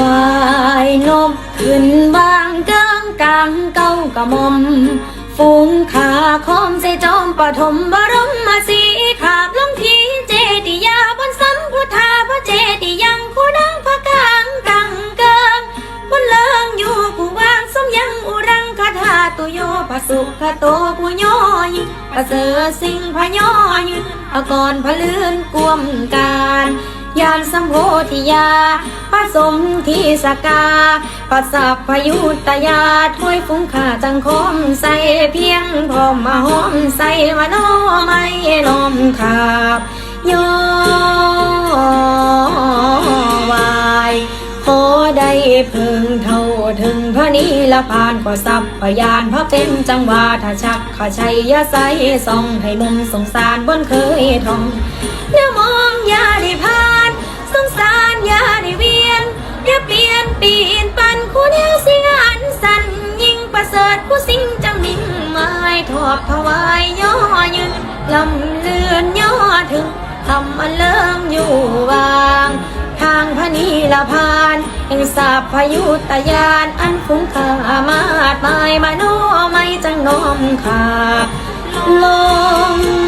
วายนบขึ้นบางกลางกลางเก้ากระม่อมฝูงขาคอมใส่จอมปฐมบรมมาสีขาบลงทีเจติยาบนสัมพุทธาพระเจติยังผู้ดังพระกลางกังเกิงบนเลิงอยู่ผู้วางสมยังอุรังคาถาตุโยปสุขโตผู้ย่อยประเสริฐสิ่งพะย่อยอากรพะลื่นกวมการ ยานสัมโพธิยาผสมที่สกาปัสสัพยุตยาถ้วยฟุ้งขาจังคมใส่เพียงพร้อมมาหอมใส่มาโนไม่ลมขาบยอวายขอได้พึงเท่าถึงพระนีลพานก็สัพพยานพระเป็นจังหวาถ้าชักขาชัยยะใสส่องให้มุมสงสารบนเคยทองเนื้อมองยาด้ผ่าายย่อยืนลำเลือนย่อถึงทำอันเริ่มอยู่วาง ทางพระนีละพานแห่งสาพพยุตยานอันฟุ้งขามาดหมายมาโนไม่จังน้อมขาลง